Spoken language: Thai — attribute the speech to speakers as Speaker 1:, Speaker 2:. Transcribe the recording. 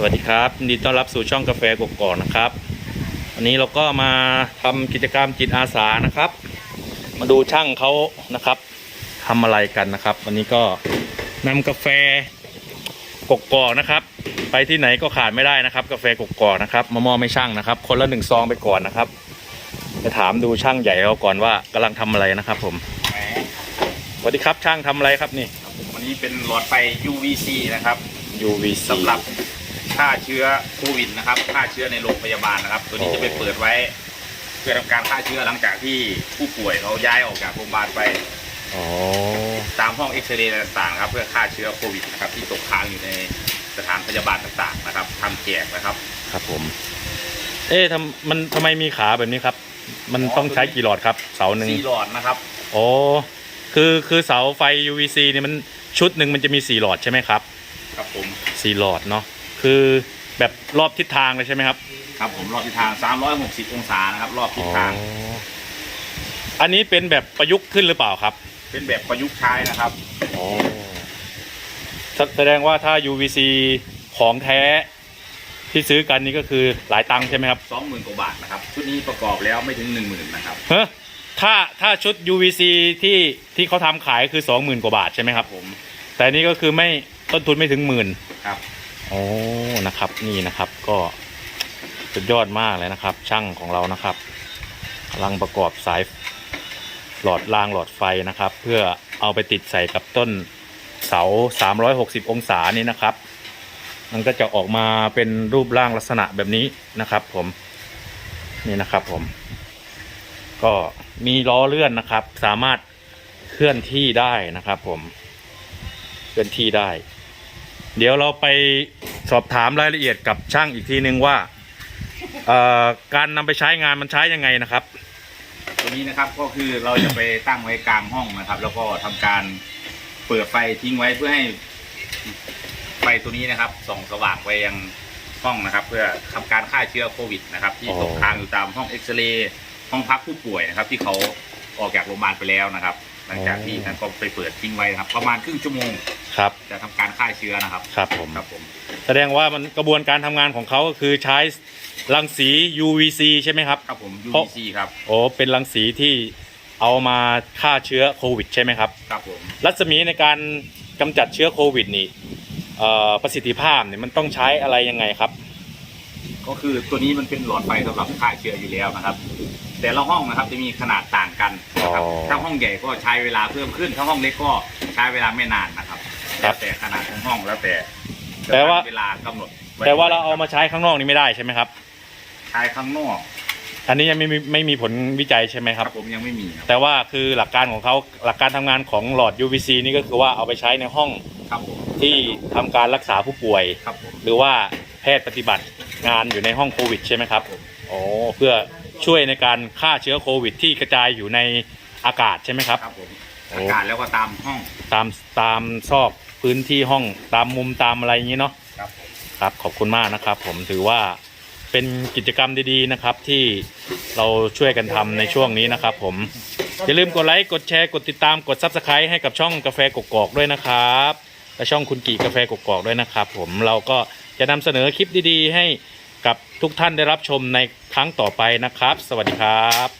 Speaker 1: สวัสดีครับยินดีต้อนรับสู่ช่องกาแฟกกอกนะครับ วันนี้เราก็มาทำกิจกรรมจิตอาสานะครับ มาดูช่างเขานะครับทำอะไรกันนะครับ วันนี้ก็นำกาแฟกกอกนะครับ ไปที่ไหนก็ขาดไม่ได้นะครับ กาแฟกกอกนะครับมามอบให้ช่างนะครับ คนละหนึ่งซองไปก่อนนะครับจะถามดูช่างใหญ่เขาก่อนว่ากำลังทำอะไรนะครับผม
Speaker 2: แหม
Speaker 1: สวัสดีครับช่างทำอะไรครับนี่
Speaker 2: ครับผมวันนี้เป็นหลอดไฟ UVC นะครับ
Speaker 1: UVC
Speaker 2: สำหรับ ฆ่าเชื้อโควิดนะครับฆ่าเชื้อในโรงพยาบาลนะครับ ตัวนี้จะไปเปิดไว้ เพื่อทำการฆ่าเชื้อหลังจากที่ผู้ป่วยเขาย้ายออกจากโรงพยาบาลไป
Speaker 1: อ๋อ
Speaker 2: ตามห้องเอ็กซเรย์ต่างๆนะครับเพื่อฆ่าเชื้อโควิดนะครับที่ตกค้างอยู่ในสถานพยาบาลต่างๆนะครับทำแจกนะครับ
Speaker 1: ครับผม เอ๊ะทำมันทำไมมีขาแบบนี้ครับ มันต้องใช้กี่หลอดครับ เสาหนึ่ง
Speaker 2: สี่หลอดนะครับ
Speaker 1: โอ้คือคือเสาไฟ UVC เนี่ยมันชุดหนึ่งมันจะมีสี่หลอดใช่ไหมครับ
Speaker 2: ครับผม
Speaker 1: สี่หลอดเนาะ คือแบบรอบทิศทางเลยใช่ไหมครับ
Speaker 2: ครับผมรอบทิศทาง 360 องศานะครับ รอบทิศทาง
Speaker 1: อ๋ออันนี้เป็นแบบประยุกต์ขึ้นหรือเปล่าครับ
Speaker 2: เป็นแบบประยุกต์ใช้นะครับ
Speaker 1: อ๋อแสแสดงว่าถ้า UVC ของแท้ที่ซื้อกันนี่ก็คือหลายตังค์ใช่ไหมครับ
Speaker 2: 20,000กว่าบาทนะครับ ชุดนี้ประกอบแล้วไม่ถึง 10,000นะครับ
Speaker 1: เฮ้ยถ้าถ้าชุด UVC ที่ที่เขาทำขายคือสองหมื่นกว่าบาทใช่ไหมครับ
Speaker 2: ผม
Speaker 1: แต่อันนี้ก็คือไม่ต้นทุนไม่ถึงหมื่น
Speaker 2: ครับ
Speaker 1: โอ้นะครับนี่นะครับก็สุดยอดมากเลยนะครับ ช่างของเรานะครับกำลังประกอบสายหลอดรางหลอดไฟนะครับ เพื่อเอาไปติดใส่กับต้นเสา 360 องศานี่นะครับ มันก็จะออกมาเป็นรูปร่างลักษณะแบบนี้นะครับ ผมนี่นะครับผม ก็มีล้อเลื่อนนะครับ สามารถเคลื่อนที่ได้นะครับ ผมเคลื่อนที่ได้ เดี๋ยวเราไปสอบถามรายละเอียดกับช่างอีกทีนึงว่าการนำไปใช้งานมันใช้ยังไงนะครับ
Speaker 2: ตัวนี้นะครับก็คือเราจะไปตั้งไว้กลางห้องนะครับ แล้วก็ทำการเปิดไฟทิ้งไว้เพื่อให้ไฟตัวนี้นะครับส่องสว่างไปยังห้องนะครับ เพื่อทำการฆ่าเชื้อโควิดนะครับ ที่ตกค้างอยู่ตามห้องเอ็กซเรย์ห้องพักผู้ป่วยนะครับ ที่เขาออกจากโรงพยาบาลไปแล้วนะครับ หลังจากที่ท่านก็ไปเปิดทิ้งไว้นะครับ ประมาณครึ่งชั่วโมง
Speaker 1: ครับ
Speaker 2: จะทำการฆ่าเชื้อนะครับ
Speaker 1: ครับผม
Speaker 2: ครับผม
Speaker 1: แสดงว่ามันกระบวนการทำงานของเขาก็คือใช้รังสี UVC ใช่ไหมครับ
Speaker 2: ครับผม
Speaker 1: เพราะ
Speaker 2: UVC ครับ
Speaker 1: โอ้เป็นรังสีที่เอามาฆ่าเชื้อโควิด ใช่ไหมครับ
Speaker 2: ครับผม
Speaker 1: รัศมีในการกำจัดเชื้อโควิดนี่เอ่อประสิทธิภาพเนี่ยมันต้องใช้อะไรยังไงครับ
Speaker 2: ก็คือตัวนี้มันเป็นหลอดไฟสำหรับฆ่าเชื้ออยู่แล้วนะครับ แต่ละห้องนะครับจะมีขนาดต่างกันนะครับ
Speaker 1: อ๋อ
Speaker 2: ถ้าห้องใหญ่ก็ใช้เวลาเพิ่มขึ้น ถ้าห้องเล็กก็ใช้เวลาไม่นานนะครับ
Speaker 1: ครั
Speaker 2: แล้ว
Speaker 1: บ
Speaker 2: แต่ขนาดของห้องแล้วแต่
Speaker 1: แต่ว่า
Speaker 2: เวลากำหนดไแต่
Speaker 1: ว่าเราเอามาใช้ข้างนอกนี่ไม่ได้ใช่ไหมครับ
Speaker 2: ใช้ข้างนอก
Speaker 1: อันนี้ยังไม่มีไม่มีผลวิจัยใช่ไหม
Speaker 2: ค
Speaker 1: ค
Speaker 2: รั
Speaker 1: รั
Speaker 2: บบผมยังไม่มีครับ
Speaker 1: แต่ว่าคือหลักการของเขาหลักการทำงานของหลอด UVC นี่ก็คือว่าเอาไปใช้ในห้อง
Speaker 2: ครับผม
Speaker 1: ที่ทำการรักษาผู้ป่วย
Speaker 2: ครับผม
Speaker 1: หรือว่าแพทย์ปฏิบัติ งานอยู่ในห้องโควิดใช่ไหมครับ
Speaker 2: ผม
Speaker 1: โอ้เพื่อช่วยในการฆ่าเชื้อโควิด ที่กระจายอยู่ในอากาศใช่ไหมครับ
Speaker 2: ครับผม
Speaker 1: โอ้
Speaker 2: อากาศแล้วก็ตามห้อง
Speaker 1: ตามตามซอกพื้นที่ห้องตามมุมตามอะไรอย่างนี้เนาะ
Speaker 2: ครับผม
Speaker 1: ครับขอบคุณมากนะครับ ผมถือว่าเป็นกิจกรรมดีๆนะครับ ที่เราช่วยกันทำในช่วงนี้นะครับ ผมอย่าลืมกดไลค์กดแชร์กดติดตามกด Subscribe ให้กับช่องกาแฟกกอกด้วยนะครับ และช่องคุณกีกาแฟกกอกด้วยนะครับ ผมเราก็จะนำเสนอคลิปดีๆ ให้กับทุกท่านได้รับชมในครั้งต่อไปนะครับ สวัสดีครับ